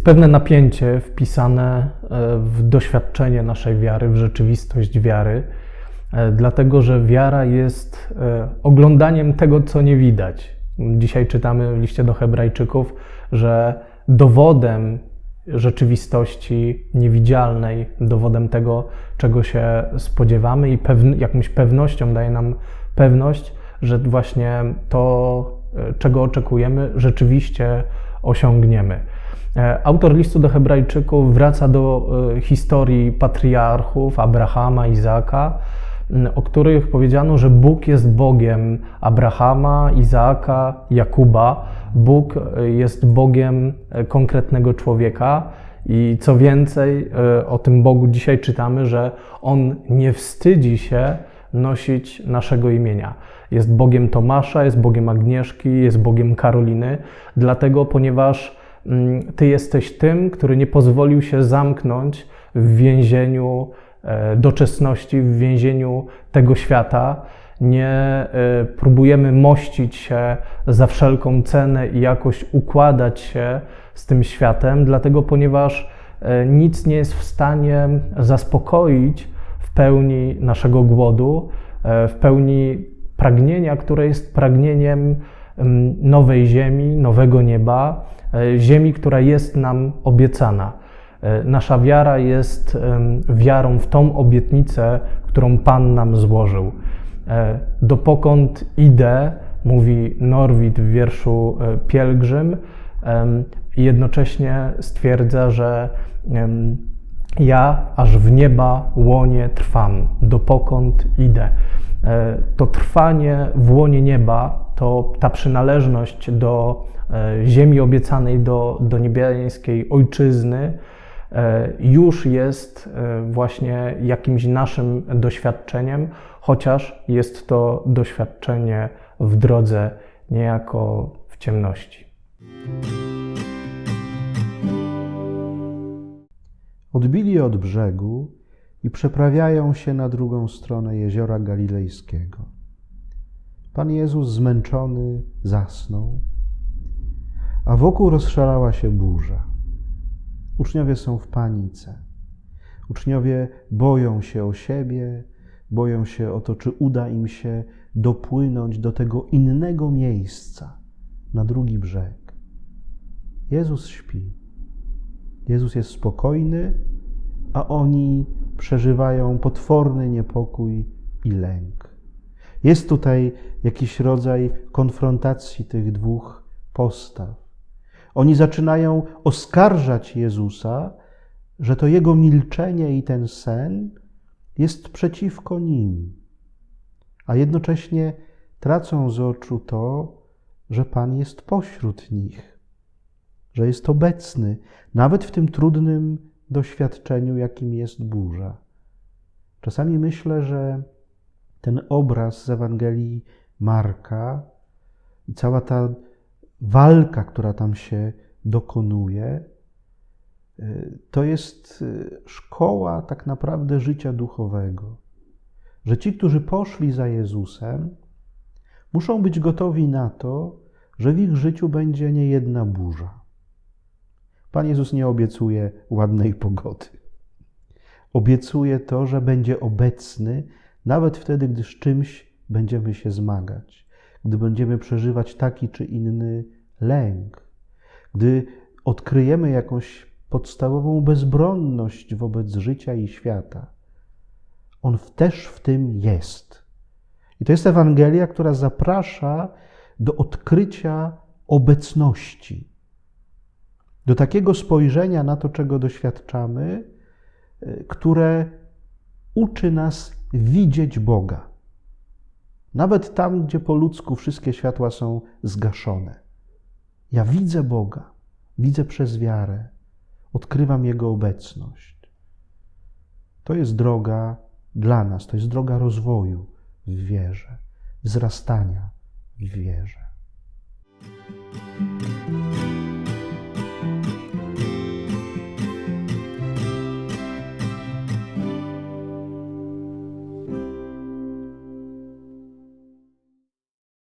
Jest pewne napięcie wpisane e, w doświadczenie naszej wiary, w rzeczywistość wiary, e, dlatego że wiara jest e, oglądaniem tego, co nie widać. Dzisiaj czytamy w liście do Hebrajczyków, że dowodem rzeczywistości niewidzialnej, dowodem tego, czego się spodziewamy i pewn jakąś pewnością daje nam pewność, że właśnie to, czego oczekujemy, rzeczywiście osiągniemy. E, autor listu do Hebrajczyków wraca do e, historii patriarchów Abrahama, Izaaka, o których powiedziano, że Bóg jest Bogiem Abrahama, Izaaka, Jakuba. Bóg e, jest Bogiem konkretnego człowieka. I co więcej, o tym Bogu dzisiaj czytamy, że On nie wstydzi się nosić naszego imienia. Jest Bogiem Tomasza, jest Bogiem Agnieszki, jest Bogiem Karoliny, dlatego, ponieważ ty jesteś tym, który nie pozwolił się zamknąć w więzieniu e, doczesności, w więzieniu tego świata. Nie e, próbujemy mościć się za wszelką cenę i jakoś układać się z tym światem, dlatego ponieważ e, nic nie jest w stanie zaspokoić w pełni naszego głodu, w pełni pragnienia, które jest pragnieniem mm, nowej ziemi, nowego nieba, E, ziemi, która jest nam obiecana. E, nasza wiara jest wiarą w tą obietnicę, którą Pan nam złożył. E, dopokąd idę, mówi Norwid w wierszu Pielgrzym, i jednocześnie stwierdza, że ja aż w nieba łonie trwam, dopokąd idę. To trwanie w łonie nieba, to ta przynależność do E, ziemi obiecanej do, do niebiańskiej ojczyzny e, już jest e, właśnie jakimś naszym doświadczeniem, chociaż jest to doświadczenie w drodze, niejako w ciemności. Odbili od brzegu i przeprawiają się na drugą stronę jeziora galilejskiego. Pan Jezus zmęczony zasnął a wokół rozszalała się burza. Uczniowie są w panice. Uczniowie boją się o siebie, boją się o to, czy uda im się dopłynąć do tego innego miejsca, na drugi brzeg. Jezus śpi. Jezus jest spokojny, a oni przeżywają potworny niepokój i lęk. Jest tutaj jakiś rodzaj konfrontacji tych dwóch postaw. Oni zaczynają oskarżać Jezusa, że to jego milczenie i ten sen jest przeciwko nim, a jednocześnie tracą z oczu to, że Pan jest pośród nich, że jest obecny, nawet w tym trudnym doświadczeniu, jakim jest burza. Czasami myślę, że ten obraz z Ewangelii Marka i cała ta walka, która tam się dokonuje, y, to jest y, szkoła tak naprawdę życia duchowego. Że ci, którzy poszli za Jezusem, muszą być gotowi na to, że w ich życiu będzie nie jedna burza. Pan Jezus nie obiecuje ładnej pogody. Obiecuje to, że będzie obecny nawet wtedy, gdy z czymś będziemy się zmagać gdy będziemy przeżywać taki czy inny lęk, gdy odkryjemy jakąś podstawową bezbronność wobec życia i świata. On też w tym jest. I to jest Ewangelia, która zaprasza do odkrycia obecności, do takiego spojrzenia na to, czego doświadczamy, e, które uczy nas widzieć Boga. Nawet tam, gdzie po ludzku wszystkie światła są zgaszone. Ja widzę Boga, widzę przez wiarę, odkrywam Jego obecność. To jest droga dla nas, to jest droga rozwoju w wierze, wzrastania w wierze.